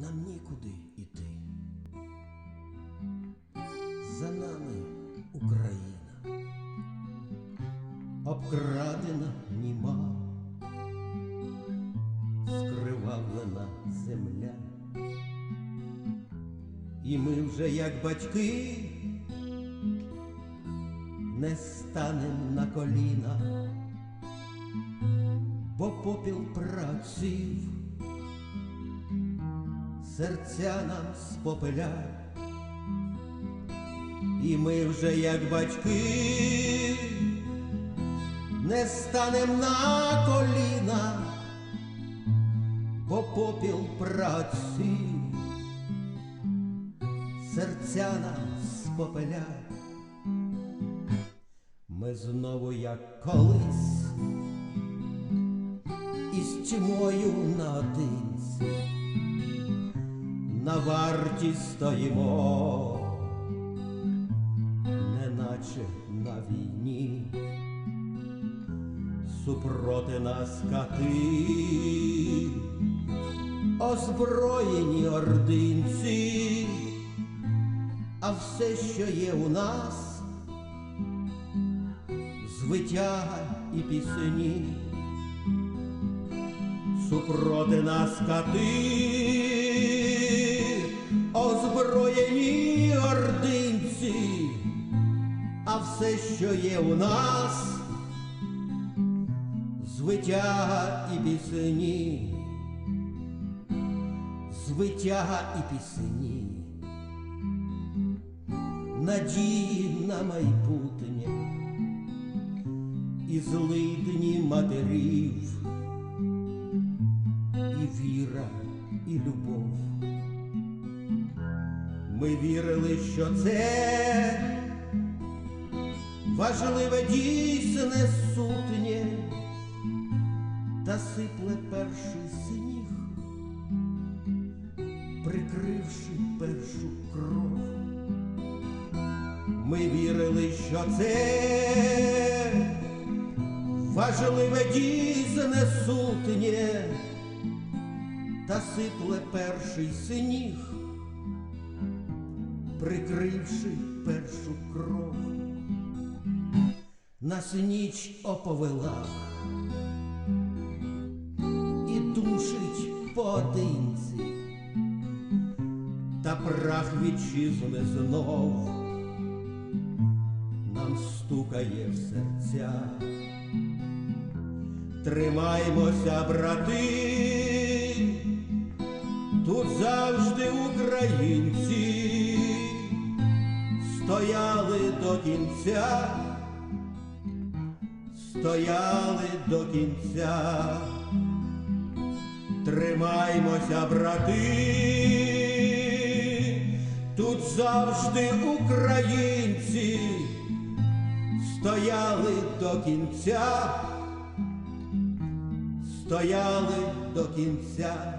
нам нікуди іти. За нами Україна, обкрадена німа, скривавлена земля. І ми вже, як батьки, не станем на коліна, бо попіл праців серця нам спопиля, і ми вже, як батьки, не станем на коліна, бо попіл праців серця нам спопиля. Ми знову, як колись, із тьмою наодинці, на варті стоїмо, неначе на війні, супроти нас кати, озброєні ординці, а все, що є у нас звитяга і пісені, супроти нас кати, озброєні ординці, а все, що є у нас, звитяга і пісені, звитяга і пісені, надії на майбутнє. І злидні матерів, і віра, і любов. Ми вірили, що це важливе дійсне сутнє, та сипле перший сніг, прикривши першу кров. Ми вірили, що це важливе дійсне сутнє, та сипле перший сніг, прикривши першу кров, нас ніч оповела і душить поодинці, та прах вітчизни знов нам стукає в серця. Тримаймося, брати, тут завжди українці стояли до кінця, стояли до кінця. Тримаймося, брати, тут завжди українці стояли до кінця, стояли до кінця.